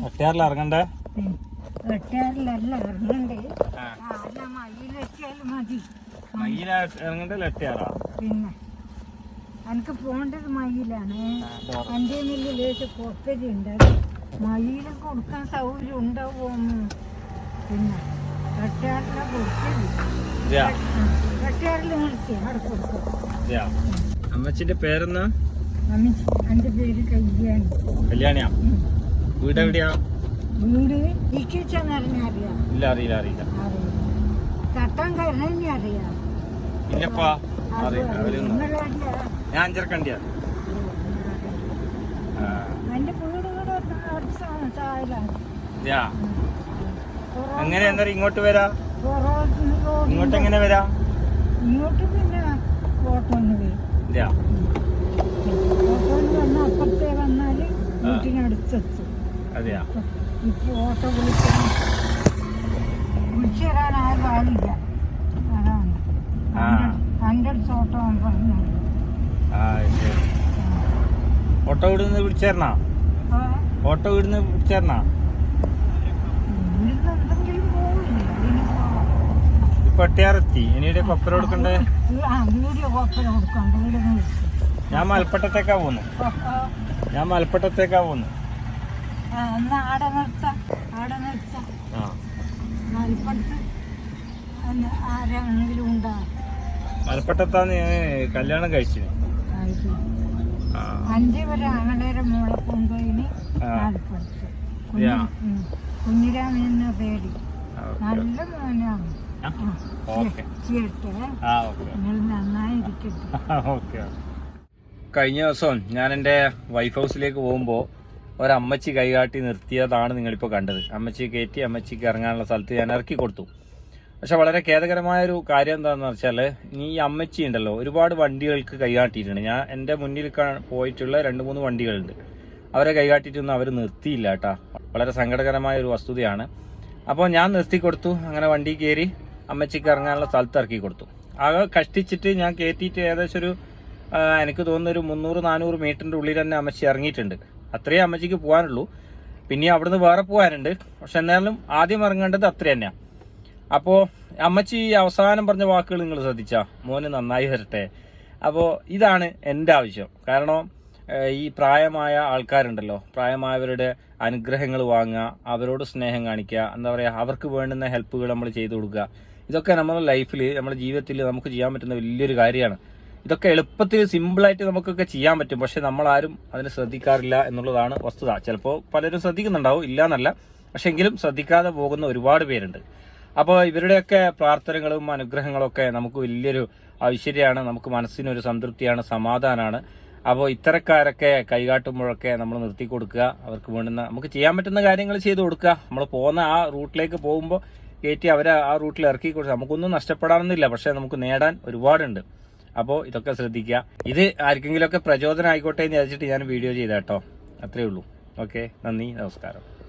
ഒറ്റയാറിൽ ഇറങ്ങണ്ടേ. എട്ടാറിലല്ല ഇറങ്ങണ്ടേ പിന്നെ എനിക്ക് പോണ്ടത് മയിലാണ് എന്റെ മില്ലിലേക്ക് കൊപ്പരി ഉണ്ട് അത് കൊടുക്കാൻ സൗകര്യം ഉണ്ടാവുമോ പിന്നെ എട്ടാറില കൊടുക്കരുത് എട്ടാറിൽ അമ്മച്ചിന്റെ പേരെന്നാ പേര് കല്യാണി. കല്യാണിയാ? വീട് എവിടെയാ വീട് അറിയാം? ഇല്ല അറിയില്ല അറിയില്ല. അറിയാം കരണി അറിയാം. ഇല്ലപ്പാ അറിയില്ല ഞാൻ അഞ്ചരക്കണ്ടിയാ. വീട് ഇവിടെ താഴെയാണ്. എങ്ങനെ എന്താ ഇങ്ങോട്ട് വരാ? ഇങ്ങോട്ട് എങ്ങനെ വരാ? ഇങ്ങോട്ട് പിന്നെ വരും അതെയാ? ഓട്ടോ വിളിക്കണം. വിളിച്ചു തരാൻ ആരും ആളില്ല അതാണ്. ആ. എന്റെ അടുത്ത് ഓട്ടോ പറഞ്ഞു ഓട്ടോ ഇവിടുന്ന് വിളിച്ചേരണാ? ഓട്ടോ ഇവിടുന്ന് വിളിച്ചേരണാ? പട്ടിയാറെത്തി. ഇനിയുടെ കൊപ്പര കൊടുക്കണ്ടേ? ഞാൻ മലപ്പട്ടത്തേക്കാ പോന്നു ഞാൻ മലപ്പട്ടത്തേക്കാ പോന്നു എന്നാ ആടെ നിർത്താം ആടെ നിർത്താം. ആ. മലപ്പുറത്ത് ആരെങ്കിലും ഉണ്ടാ? ഞാൻ കല്യാണം കഴിച്ചിന്. അഞ്ച് വരെ ആങ്ങളേരെ മോളെ കൊണ്ടുപോയിന് ആ. മലപ്പുറത്ത്. യാ. കുഞ്ഞിരാമൻ എന്ന പേര്. ആ, ഓക്കെ. നല്ല മോനാണ്. കഴിഞ്ഞ ദിവസം ഞാൻ എന്റെ വൈഫ് ഹൗസിലേക്ക് പോകുമ്പോൾ ഒരമ്മച്ചി കൈകാട്ടി നിർത്തിയതാണ് നിങ്ങളിപ്പോൾ കണ്ടത്. അമ്മച്ചി കയറ്റി അമ്മച്ചിക്ക് ഇറങ്ങാനുള്ള സ്ഥലത്ത് ഞാൻ ഇറക്കി കൊടുത്തു. പക്ഷെ വളരെ ഖേദകരമായ ഒരു കാര്യം എന്താണെന്ന് വെച്ചാൽ ഈ അമ്മച്ചി ഉണ്ടല്ലോ ഒരുപാട് വണ്ടികൾക്ക് കൈകാട്ടിയിട്ടുണ്ട്. ഞാൻ എന്റെ മുന്നിൽ പോയിട്ടുള്ള രണ്ട് മൂന്ന് വണ്ടികളുണ്ട്. അവരെ കൈകാട്ടിയിട്ടൊന്നും അവർ നിർത്തിയില്ല കേട്ടാ. വളരെ സങ്കടകരമായ ഒരു വസ്തുതയാണ്. അപ്പോൾ ഞാൻ നിർത്തി കൊടുത്തു. അങ്ങനെ വണ്ടി കയറി അമ്മച്ചിക്ക് ഇറങ്ങാനുള്ള സ്ഥലത്ത് ഇറക്കി കൊടുത്തു. ആകെ കഷ്ടിച്ചിട്ട് ഞാൻ കയറ്റിയിട്ട് ഏകദേശം ഒരു എനിക്ക് തോന്നുന്ന ഒരു മുന്നൂറ് നാനൂറ് മീറ്ററിന്റെ ഉള്ളിൽ തന്നെ അമ്മച്ചി ഇറങ്ങിയിട്ടുണ്ട്. അത്രയും അമ്മച്ചിക്ക് പോകാനുള്ളൂ പിന്നെ അവിടുന്ന് വേറെ പോകാനുണ്ട് പക്ഷെ എന്നാലും ആദ്യം ഇറങ്ങേണ്ടത് അത്ര തന്നെയാണ് അപ്പോൾ അമ്മച്ചി അവസാനം പറഞ്ഞ വാക്കുകൾ നിങ്ങൾ ശ്രദ്ധിച്ചാ? മോന് നന്നായി വരട്ടെ. അപ്പോൾ ഇതാണ് എന്റെ ആവശ്യം. കാരണം ഈ പ്രായമായ ആൾക്കാരുണ്ടല്ലോ. പ്രായമായവരുടെ അനുഗ്രഹങ്ങൾ വാങ്ങുക അവരോട് സ്നേഹം കാണിക്കുക എന്താ പറയുക അവർക്ക് വേണ്ടുന്ന ഹെൽപ്പുകൾ നമ്മൾ ചെയ്തു കൊടുക്കുക. ഇതൊക്കെ നമ്മുടെ ലൈഫിൽ നമ്മുടെ ജീവിതത്തിൽ നമുക്ക് ചെയ്യാൻ പറ്റുന്ന വലിയൊരു കാര്യമാണ്. ഇതൊക്കെ എളുപ്പത്തിൽ സിമ്പിളായിട്ട് നമുക്കൊക്കെ ചെയ്യാൻ പറ്റും. പക്ഷെ നമ്മളാരും അതിന് ശ്രദ്ധിക്കാറില്ല എന്നുള്ളതാണ് വസ്തുത. ചിലപ്പോൾ പലരും ശ്രദ്ധിക്കുന്നുണ്ടാവും. ഇല്ല എന്നല്ല പക്ഷെ എങ്കിലും ശ്രദ്ധിക്കാതെ പോകുന്ന ഒരുപാട് പേരുണ്ട്. അപ്പോൾ ഇവരുടെയൊക്കെ പ്രാർത്ഥനകളും അനുഗ്രഹങ്ങളൊക്കെ നമുക്ക് വലിയൊരു ഐശ്വര്യമാണ്. നമുക്ക് മനസ്സിനൊരു സംതൃപ്തിയാണ് സമാധാനമാണ് അപ്പോൾ ഇത്തരക്കാരൊക്കെ കൈകാട്ടുമ്പോഴൊക്കെ നമ്മൾ നിർത്തി കൊടുക്കുക. അവർക്ക് വേണ്ടുന്ന നമുക്ക് ചെയ്യാൻ പറ്റുന്ന കാര്യങ്ങൾ ചെയ്തു കൊടുക്കുക. നമ്മൾ പോകുന്ന ആ റൂട്ടിലേക്ക് പോകുമ്പോൾ കയറ്റി അവരെ ആ റൂട്ടിൽ ഇറക്കി കൊടുക്കുക. നമുക്കൊന്നും നഷ്ടപ്പെടാനൊന്നുമില്ല. പക്ഷേ നമുക്ക് നേടാൻ ഒരുപാടുണ്ട്. അപ്പോൾ ഇതൊക്കെ ശ്രദ്ധിക്കുക. ഇത് ആർക്കെങ്കിലുമൊക്കെ പ്രചോദനം ആയിക്കോട്ടെ എന്ന് വിചാരിച്ചിട്ട് ഞാൻ വീഡിയോ ചെയ്താട്ടോ അത്രേ ഉള്ളൂ. ഓക്കെ നന്ദി. നമസ്കാരം.